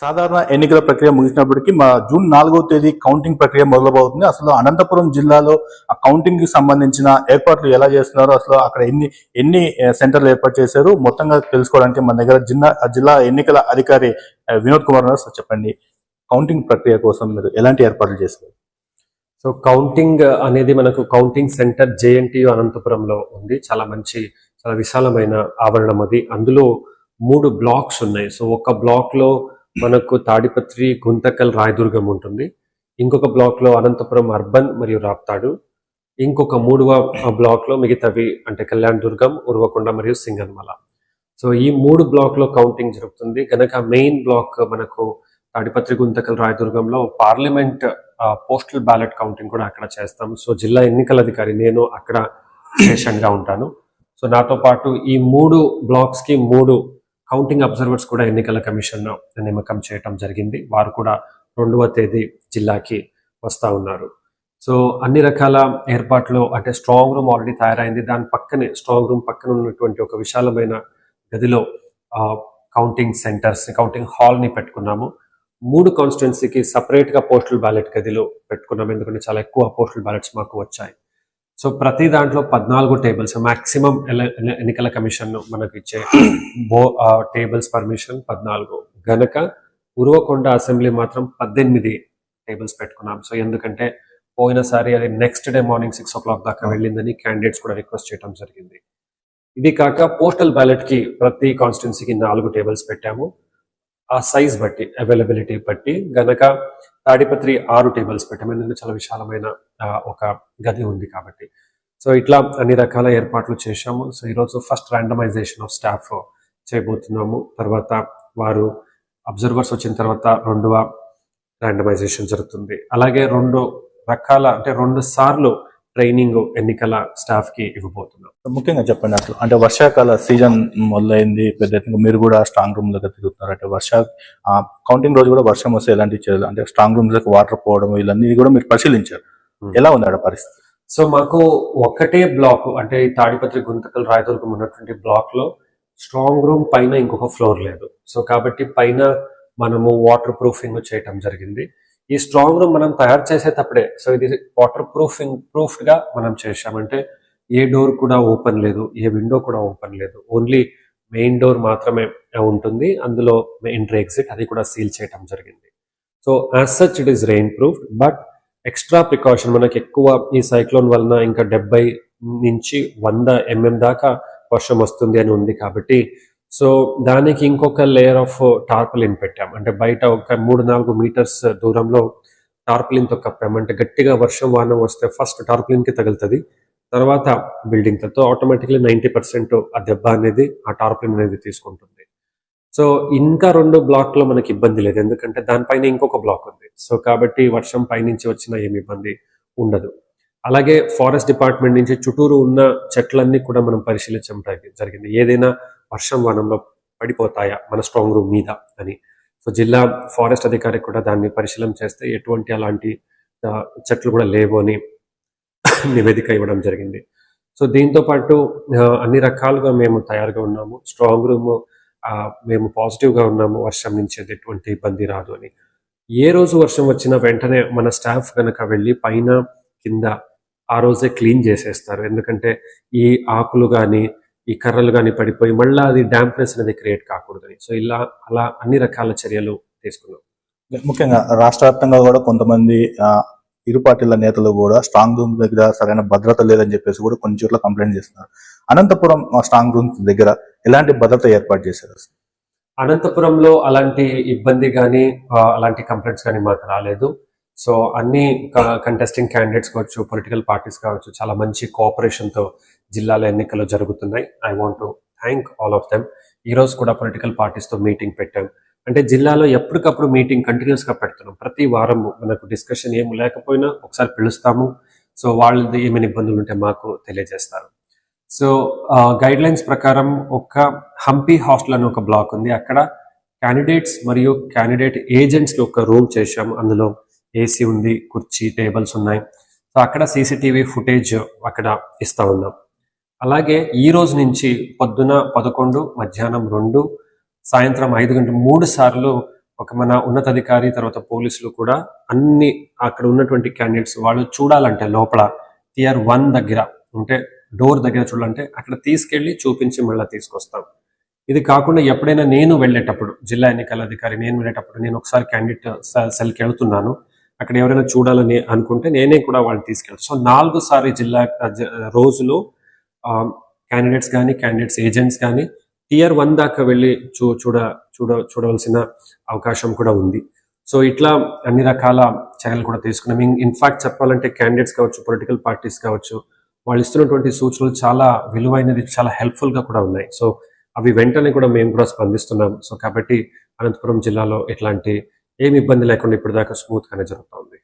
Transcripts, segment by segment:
సాధారణ ఎన్నికల ప్రక్రియ ముగిసినప్పటికీ మా జూన్ నాలుగో తేదీ కౌంటింగ్ ప్రక్రియ మొదలవుతుంది అసలు అనంతపురం జిల్లాలో ఆ కౌంటింగ్కి సంబంధించిన ఏర్పాట్లు ఎలా చేస్తున్నారు అసలు అక్కడ ఎన్ని ఎన్ని సెంటర్లు ఏర్పాటు చేశారు? మొత్తంగా తెలుసుకోవడానికి మన దగ్గర జిల్లా జిల్లా ఎన్నికల అధికారి వినోద్ కుమార్ ఉన్నారు. సార్ చెప్పండి. కౌంటింగ్ ప్రక్రియ కోసం మీరు ఎలాంటి ఏర్పాట్లు చేశారు? సో కౌంటింగ్ అనేది మనకు కౌంటింగ్ సెంటర్ జేఎన్టీయు అనంతపురంలో ఉంది. చాలా మంచి చాలా విశాలమైన ఆవరణం అది. అందులో మూడు బ్లాక్స్ ఉన్నాయి. సో ఒక బ్లాక్లో మనకు తాడిపత్రి గుంతకల్ రాయదుర్గం ఉంటుంది. ఇంకొక బ్లాక్లో అనంతపురం అర్బన్ మరియు రాప్తాడు. ఇంకొక మూడవ బ్లాక్లో మిగతావి అంటే కళ్యాణ్ దుర్గం ఉరవకొండ మరియు సింగన్మల. సో ఈ మూడు బ్లాక్లో కౌంటింగ్ జరుగుతుంది. కనుక మెయిన్ బ్లాక్ మనకు తాడిపత్రి గుంతకల్ రాయదుర్గంలో పార్లమెంట్ పోస్టల్ బ్యాలెట్ కౌంటింగ్ కూడా అక్కడ చేస్తాం. సో జిల్లా ఎన్నికల అధికారి నేను అక్కడ స్టేషన్గా ఉంటాను. సో నాతో పాటు ఈ మూడు బ్లాక్స్కి మూడు కౌంటింగ్ అబ్జర్వర్స్ కూడా ఎన్నికల కమిషన్ నియమకం చేయటం జరిగింది. వారు కూడా రెండవ తేదీ జిల్లాకి వస్తా ఉన్నారు. సో అన్ని రకాల ఏర్పాట్లు అంటే స్ట్రాంగ్ రూమ్ ఆల్రెడీ తయారైంది. దాని పక్కనే స్ట్రాంగ్ రూమ్ పక్కన ఉన్నటువంటి ఒక విశాలమైన గదిలో కౌంటింగ్ సెంటర్స్ కౌంటింగ్ హాల్ని పెట్టుకున్నాము. మూడు కాన్స్టిట్యున్సీకి సపరేట్గా పోస్టల్ బ్యాలెట్ గదిలో పెట్టుకున్నాం ఎందుకంటే చాలా ఎక్కువ పోస్టల్ బ్యాలెట్స్ మాకు వచ్చాయి. సో ప్రతి దాంట్లో పద్నాలుగు టేబుల్స్ మాక్సిమం ఎన్నికల కమిషన్ మనకు ఇచ్చే బో టేబుల్స్ పర్మిషన్ పద్నాలుగు. గనక ఉరవకొండ అసెంబ్లీ మాత్రం పద్దెనిమిది టేబుల్స్ పెట్టుకున్నాం. సో ఎందుకంటే పోయినసారి అది next day morning six o'clock దాకా వెళ్ళిందని క్యాండిడేట్స్ కూడా రిక్వెస్ట్ చేయడం జరిగింది. ఇది కాక పోస్టల్ బ్యాలెట్కి ప్రతి కాన్స్టిట్యున్సీకి నాలుగు టేబుల్స్ పెట్టాము. ఆ సైజ్ బట్టి అవైలబిలిటీ బట్టి గనక తాడిపత్రి ఆరు టేబుల్స్ పెట్టాము. ఎందుకంటే చాలా విశాలమైన ఒక గది ఉంది కాబట్టి. సో ఇట్లా అన్ని రకాల ఏర్పాట్లు చేశాము. సో ఈరోజు ఫస్ట్ ర్యాండమైజేషన్ ఆఫ్ స్టాఫ్ చేయబోతున్నాము. తర్వాత వారు అబ్జర్వర్స్ వచ్చిన తర్వాత రెండవ ర్యాండమైజేషన్ జరుగుతుంది. అలాగే రెండు రకాల అంటే రెండు సార్లు ట్రైనింగ్ ఎన్నికల స్టాఫ్కి ఇవ్వబోతున్నాం ముఖ్యంగా చెప్పండి అసలు అంటే వర్షాకాల సీజన్ మొదలైంది పెద్ద ఎత్తున మీరు కూడా స్ట్రాంగ్ రూమ్ దగ్గర తిరుగుతున్నారు. అంటే వర్ష కౌంటింగ్ రోజు కూడా వర్షం వస్తే ఎలాంటి చర్యలు? అంటే స్ట్రాంగ్ రూమ్స్ దగ్గర వాటర్ పోవడం ఇవన్నీ కూడా మీరు పరిశీలించారు. Hmm. ఎలా ఉంది పరిస్థితి? సో మాకు ఒకటే బ్లాక్ అంటే తాడిపత్రి గుంతకల్ రాయదుర్గం ఉన్నటువంటి బ్లాక్లో స్ట్రాంగ్ రూమ్ పైన ఇంకొక ఫ్లోర్ లేదు. సో కాబట్టి పైన మనము వాటర్ ప్రూఫింగ్ చేయటం జరిగింది. ఈ స్ట్రాంగ్ రూమ్ మనం తయారు చేసేటప్పుడే సో ఇది వాటర్ ప్రూఫింగ్ ప్రూఫ్డ్గా మనం చేశామంటే ఏ డోర్ కూడా ఓపెన్ లేదు ఏ విండో కూడా ఓపెన్ లేదు. ఓన్లీ మెయిన్ డోర్ మాత్రమే ఉంటుంది. అందులో ఎంట్రీ ఎగ్జిట్ అది కూడా సీల్ చేయటం జరిగింది. So as such it is rainproof but extra precaution మనకి ఎక్కువ ఈ సైక్లోన్ వలన ఇంకా డెబ్బై నుంచి వంద ఎంఎం దాకా వర్షం వస్తుంది అని ఉంది కాబట్టి సో దానికి ఇంకొక లేయర్ ఆఫ్ టార్పలిన్ పెట్టాం. అంటే బయట ఒక మూడు నాలుగు మీటర్స్ దూరంలో టార్పలిన్తో కప్పాం. అంటే గట్టిగా వర్షం వాన వస్తే ఫస్ట్ టార్పలిన్కి తగులుతుంది. తర్వాత బిల్డింగ్తో ఆటోమేటిక్లీ నైంటీ పర్సెంట్ ఆ దెబ్బ అనేది ఆ టార్పలిన్ అనేది తీసుకుంటుంది. సో ఇంకా రెండు బ్లాక్లో మనకి ఇబ్బంది లేదు. ఎందుకంటే దానిపైన ఇంకొక బ్లాక్ ఉంది. సో కాబట్టి వర్షం పైనుంచి వచ్చిన ఏమి ఇబ్బంది ఉండదు. అలాగే ఫారెస్ట్ డిపార్ట్మెంట్ నుంచి చుట్టూరు ఉన్న చెట్లన్నీ కూడా మనం పరిశీలించడం జరిగింది. ఏదైనా వర్షం వనంలో పడిపోతాయా మన స్ట్రాంగ్ రూమ్ మీద అని. సో జిల్లా ఫారెస్ట్ అధికారి కూడా దాన్ని పరిశీలన చేస్తే ఎటువంటి అలాంటి చెట్లు కూడా లేవు అని నివేదిక ఇవ్వడం జరిగింది. సో దీంతో పాటు అన్ని రకాలుగా మేము తయారుగా ఉన్నాము. స్ట్రాంగ్ రూమ్ మేము పాజిటివ్గా ఉన్నాము. వర్షం నుంచి ఎటువంటి ఇబ్బంది రాదు అని. ఏ రోజు వర్షం వచ్చినా వెంటనే మన స్టాఫ్ కనుక వెళ్ళి పైన కింద ఆ రోజే క్లీన్ చేసేస్తారు. ఎందుకంటే ఈ ఆకులు కానీ ఈ కర్రలు కానీ పడిపోయి మళ్ళీ అది డాంప్నెస్ అనేది క్రియేట్ కాకూడదని. సో ఇలా అలా అన్ని రకాల చర్యలు తీసుకున్నాం. ముఖ్యంగా రాష్ట్ర వ్యాప్తంగా కూడా కొంతమంది ఇరు పార్టీల నేతలు కూడా స్ట్రాంగ్ రూమ్ దగ్గర సరైన భద్రత లేదని చెప్పేసి కూడా కొన్ని చోట్ల కంప్లైంట్ చేస్తున్నారు. అనంతపురం స్ట్రాంగ్ రూమ్స్ దగ్గర ఎలాంటి భద్రత ఏర్పాటు చేశారు? అనంతపురంలో అలాంటి ఇబ్బంది కానీ అలాంటి కంప్లైంట్స్ కానీ మాకు రాలేదు. సో అన్ని కంటెస్టింగ్ క్యాండిడేట్స్ కావచ్చు పొలిటికల్ పార్టీస్ కావచ్చు చాలా మంచి కోఆపరేషన్తో జిల్లాల ఎన్నికలు జరుగుతున్నాయి. I want to thank all of them ఈరోజు కూడా పొలిటికల్ పార్టీస్తో మీటింగ్ పెట్టాం. అంటే జిల్లాలో ఎప్పటికప్పుడు మీటింగ్ కంటిన్యూస్గా పెడుతున్నాం. ప్రతి వారం మనకు డిస్కషన్ ఏం లేకపోయినా ఒకసారి పిలుస్తాము. సో వాళ్ళది ఏమైనా ఇబ్బందులు ఉంటే మాకు తెలియజేస్తారు. సో గైడ్ లైన్స్ ప్రకారం ఒక హంపీ హాస్టల్ అని ఒక బ్లాక్ ఉంది. అక్కడ క్యాండిడేట్స్ మరియు క్యాండిడేట్ ఏజెంట్స్కి ఒక రూమ్ చేశాం అందులో ఏసీ ఉంది కుర్చీ టేబుల్స్ ఉన్నాయి. సో అక్కడ సీసీటీవీ ఫుటేజ్ అక్కడ ఇస్తా ఉన్నాం. అలాగే ఈ రోజు నుంచి పొద్దున పదకొండు మధ్యాహ్నం రెండు సాయంత్రం ఐదు గంటల మూడు సార్లు ఒక మన ఉన్నతాధికారి తర్వాత పోలీసులు కూడా అన్ని అక్కడ ఉన్నటువంటి క్యాండిడేట్స్ వాళ్ళు చూడాలంటే లోపల టిఆర్ వన్ దగ్గర అంటే డోర్ దగ్గర చూడాలంటే అక్కడ తీసుకెళ్ళి చూపించి మళ్ళీ తీసుకొస్తాం. ఇది కాకుండా ఎప్పుడైనా నేను వెళ్ళేటప్పుడు జిల్లా ఎన్నికల అధికారి నేను వెళ్ళేటప్పుడు నేను ఒకసారి క్యాండిడేట్ సెల్కి వెళ్తున్నాను. అక్కడ ఎవరైనా చూడాలని అనుకుంటే నేనే కూడా వాళ్ళని తీసుకెళ్తాను సో నాలుగు సారి జిల్లా రోజులు క్యాండిడేట్స్ కానీ క్యాండిడేట్స్ ఏజెంట్స్ కానీ టియర్ వన్ దాకా వెళ్ళి చూ చూడ చూడ చూడవలసిన అవకాశం కూడా ఉంది. సో ఇట్లా అన్ని రకాల చర్యలు కూడా తీసుకున్నాం. ఇన్ఫాక్ట్ చెప్పాలంటే క్యాండిడేట్స్ కావచ్చు పొలిటికల్ పార్టీస్ కావచ్చు వాళ్ళు ఇస్తున్నటువంటి సూచనలు చాలా విలువైనది చాలా హెల్ప్ఫుల్గా కూడా ఉన్నాయి. సో అవి వెంటనే కూడా మేము కూడా స్పందిస్తున్నాం. సో కాబట్టి అనంతపురం జిల్లాలో ఇట్లాంటి ఏమి ఇబ్బంది లేకుండా ఇప్పటిదాకా స్మూత్ జరుగుతుంది.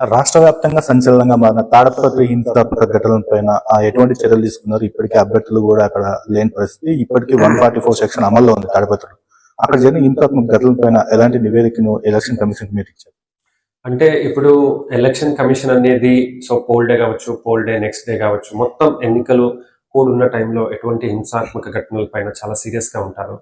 రాష్ట్ర వ్యాప్తంగా సంచలనంగా మారిన తాడపత్రి హింసాత్మక ఘటనల పైన ఆ, ఎటువంటి చర్యలు తీసుకున్నారు? ఇప్పటికే అభ్యర్థులు కూడా అక్కడ లేని పరిస్థితి. ఇప్పటికీ వన్ ఫార్టీ ఫోర్ సెక్షన్ అమల్లో ఉంది తాడపత్రులు. అక్కడ జరిగిన హింసాత్మక ఘటనల పైన ఎలాంటి నివేదికను ఎలక్షన్ కమిషన్ మీరు ఇచ్చారు? అంటే ఇప్పుడు ఎలక్షన్ కమిషన్ అనేది సో పోల్ డే కావచ్చు పోల్ డే నెక్స్ట్ డే కావచ్చు మొత్తం ఎన్నికలు కోడ్ ఉన్న టైంలో ఎటువంటి హింసాత్మక ఘటనల పైన చాలా సీరియస్గా ఉంటారు.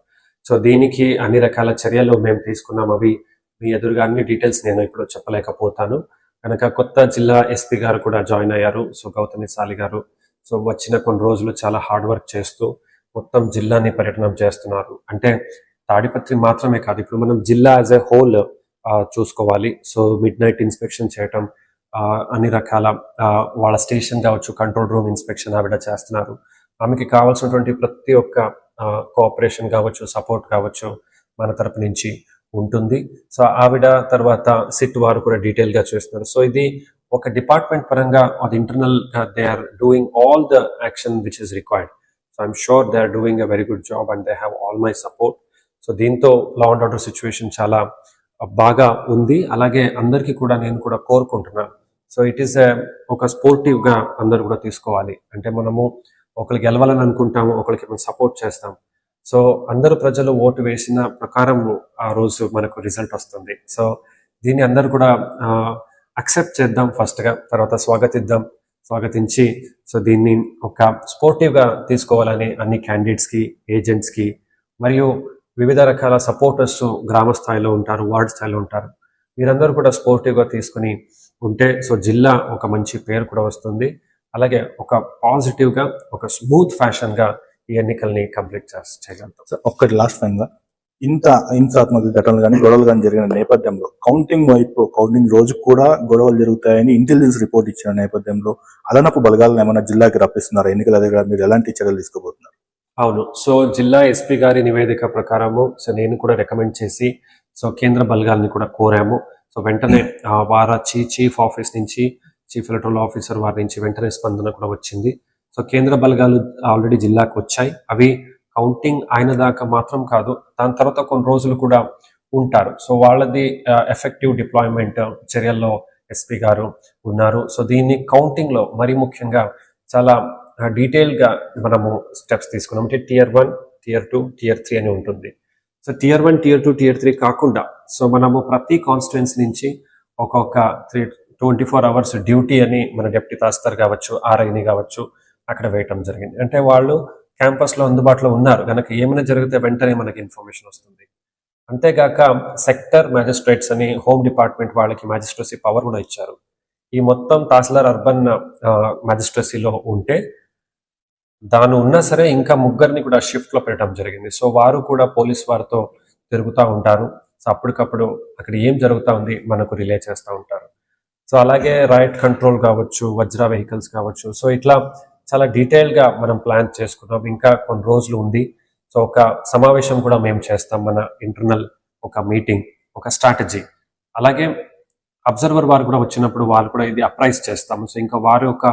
సో దీనికి అన్ని రకాల చర్యలు మేము తీసుకున్నాం. అవి మీ ఎదురుగా అన్ని డీటెయిల్స్ నేను ఇప్పుడు చెప్పలేకపోతాను. కనుక కొత్త జిల్లా ఎస్పీ గారు కూడా జాయిన్ అయ్యారు. సో గౌతమి సాలి గారు సో వచ్చిన కొన్ని రోజులు చాలా హార్డ్ వర్క్ చేస్తూ మొత్తం జిల్లాని పర్యటనం చేస్తున్నారు. అంటే తాడిపత్రి మాత్రమే కాదు ఇప్పుడు మనం జిల్లా యాజ్ ఎ హోల్ చూసుకోవాలి. సో మిడ్ నైట్ ఇన్స్పెక్షన్ చేయటం అన్ని రకాల వాళ్ళ స్టేషన్ కావచ్చు కంట్రోల్ రూమ్ ఇన్స్పెక్షన్ ఆవిడ చేస్తున్నారు. ఆమెకి కావాల్సినటువంటి ప్రతి ఒక్క కోఆపరేషన్ కావచ్చు సపోర్ట్ కావచ్చు మన తరపు నుంచి. ఉంటుంది. సో ఆవిడ తర్వాత సిట్ వారు కూడా డీటెయిల్గా చేస్తున్నారు. సో ఇది ఒక డిపార్ట్మెంట్ పరంగా అది internal they are doing all the action which is required so I'm sure they are doing a very good job and they have all my support so దీంతో లా అండ్ ఆర్డర్ సిచ్యువేషన్ చాలా బాగా ఉంది. అలాగే అందరికీ కూడా నేను కూడా కోరుకుంటున్నాను సో ఇట్ ఈస్ ఒక స్పోర్టివ్గా అందరు కూడా తీసుకోవాలి. అంటే మనము ఒకరికి గెలవాలని అనుకుంటాము ఒకరికి మనం సపోర్ట్ చేస్తాం. సో అందరు ప్రజలు ఓటు వేసిన ప్రకారం ఆ రోజు మనకు రిజల్ట్ వస్తుంది. సో దీన్ని అందరు కూడా అక్సెప్ట్ చేద్దాం ఫస్ట్గా తర్వాత స్వాగతిద్దాం స్వాగతించి సో దీన్ని ఒక స్పోర్టివ్గా తీసుకోవాలని అన్ని క్యాండిడేట్స్కి ఏజెంట్స్కి మరియు వివిధ రకాల సపోర్టర్స్ గ్రామ స్థాయిలో ఉంటారు వార్డ్ స్థాయిలో ఉంటారు. మీరందరూ కూడా స్పోర్టివ్గా తీసుకుని ఉంటే సో జిల్లా ఒక మంచి పేరు కూడా వస్తుంది. అలాగే ఒక పాజిటివ్గా ఒక స్మూత్ ఫ్యాషన్గా ఈ ఎన్నికల్ని కంప్లీట్ చేయగలుగుతాం. ఒక్కటి లాస్ట్గా ఇంత హింసాత్మక ఘటనలు కానీ గొడవలు కానీ జరిగిన నేపథ్యంలో కౌంటింగ్ వైపు కౌంటింగ్ రోజు కూడా గొడవలు జరుగుతాయని ఇంటెలిజెన్స్ రిపోర్ట్ ఇచ్చిన నేపథ్యంలో అదనపు బలగాలను ఏమైనా జిల్లాకి రప్పిస్తున్నారు? ఎన్నికల దగ్గర మీరు ఎలాంటి చర్యలు తీసుకోబోతున్నారు? అవును. సో జిల్లా ఎస్పీ గారి నివేదిక ప్రకారము సో నేను కూడా రికమెండ్ చేసి సో కేంద్ర బలగాల్ని కూడా కోరాము. సో వెంటనే వార చీఫ్ ఆఫీస్ నుంచి చీఫ్ ఎలక్టరల్ ఆఫీసర్ వారి నుంచి వెంటనే స్పందన కూడా వచ్చింది. సో కేంద్ర బలగాలు ఆల్రెడీ జిల్లాకు వచ్చాయి. అవి కౌంటింగ్ ఆయన దాకా మాత్రం కాదు దాని తర్వాత కొన్ని రోజులు కూడా ఉంటారు. సో వాళ్ళది ఎఫెక్టివ్ డిప్లాయ్మెంట్ చర్యల్లో ఎస్పీ గారు ఉన్నారు. సో దీన్ని కౌంటింగ్లో మరీ మరి ముఖ్యంగా చాలా డీటెయిల్గా మనము స్టెప్స్ తీసుకున్నాం. అంటే tier one tier two tier three అని ఉంటుంది. So tier one tier two tier three కాకుండా సో మనము ప్రతి కాన్స్టిట్యున్స్ నుంచి ఒక్కొక్క three twenty four hours duty అని మన డెప్యూటీ తహసీల్దార్ కావచ్చు ఆర్ఐని కావచ్చు అక్కడ వేయటం జరిగింది. అంటే వాళ్ళు క్యాంపస్లో అందుబాటులో ఉన్నారు. కనుక ఏమైనా జరిగితే వెంటనే మనకి ఇన్ఫర్మేషన్ వస్తుంది. అంతేగాక సెక్టర్ మ్యాజిస్ట్రేట్స్ అని హోమ్ డిపార్ట్మెంట్ వాళ్ళకి మ్యాజిస్ట్రసీ పవర్ కూడా ఇచ్చారు. ఈ మొత్తం తహసీల్దార్ అర్బన్ మ్యాజిస్ట్రసీలో ఉంటే దాని ఉన్నా సరే ఇంకా ముగ్గురిని కూడా షిఫ్ట్లో పెట్టడం జరిగింది. సో వారు కూడా పోలీస్ వారితో తిరుగుతూ ఉంటారు. సో అప్పటికప్పుడు అక్కడ ఏం జరుగుతూ ఉంది మనకు రిలే చేస్తూ ఉంటారు. సో అలాగే రైట్ కంట్రోల్ కావచ్చు వజ్ర వెహికల్స్ కావచ్చు. సో ఇట్లా చాలా డీటెయిల్గా మనం ప్లాన్ చేసుకున్నాం. ఇంకా కొన్ని రోజులు ఉంది. సో ఒక సమావేశం కూడా మేము చేస్తాం మన ఇంటర్నల్ ఒక మీటింగ్ ఒక స్ట్రాటజీ అలాగే అబ్జర్వర్ వారు కూడా వచ్చినప్పుడు వాళ్ళు కూడా ఇది అప్రైజ్ చేస్తాం సో ఇంకా వారి యొక్క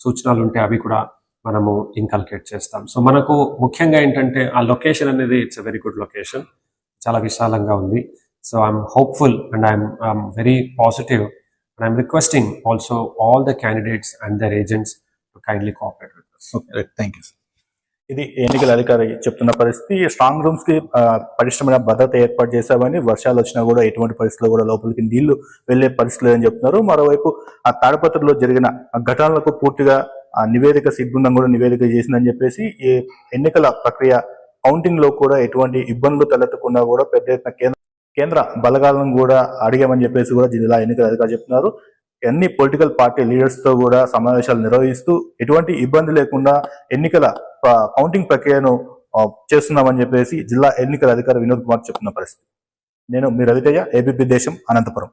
సూచనలు ఉంటే అవి కూడా మనము ఇన్కల్కేట్ చేస్తాం. సో మనకు ముఖ్యంగా ఏంటంటే ఆ లొకేషన్ అనేది it's a very good location చాలా విశాలంగా ఉంది. So I'm hopeful and I'm I'm very positive and I'm requesting also all the candidates and their agents kindly cooperate with thank you ఇది ఎన్నికల అధికారి చెప్తున్న పరిస్థితి. స్ట్రాంగ్ రూమ్స్కి పటిష్టమైన భద్రత ఏర్పాటు చేశామని వర్షాలు వచ్చినా కూడా ఎటువంటి పరిస్థితుల్లో కూడా లోపలికి నీళ్ళు వెళ్ళే పరిస్థితి లేదని చెప్తున్నారు. మరోవైపు ఆ తాడపత్రిలో జరిగిన ఘటనలకు పూర్తిగా ఆ నివేదిక సిబ్బంది కూడా నివేదిక చేసిందని చెప్పేసి ఈ ఎన్నికల ప్రక్రియ కౌంటింగ్లో కూడా ఎటువంటి ఇబ్బందులు తలెత్తకుండా కూడా పెద్ద ఎత్తున కేంద్ర కేంద్ర బలగాలను కూడా అడిగామని చెప్పేసి కూడా జిల్లా ఎన్నికల అధికారులు చెప్తున్నారు. అన్ని పొలిటికల్ పార్టీ లీడర్స్తో కూడా సమావేశాలు నిర్వహిస్తూ ఎటువంటి ఇబ్బంది లేకుండా ఎన్నికల కౌంటింగ్ ప్రక్రియను చేస్తున్నామని చెప్పేసి జిల్లా ఎన్నికల అధికారి వినోద్ కుమార్ చెప్తున్న పరిస్థితి. నేను మీ రవితయ్య ఏబీపీ దేశం అనంతపురం.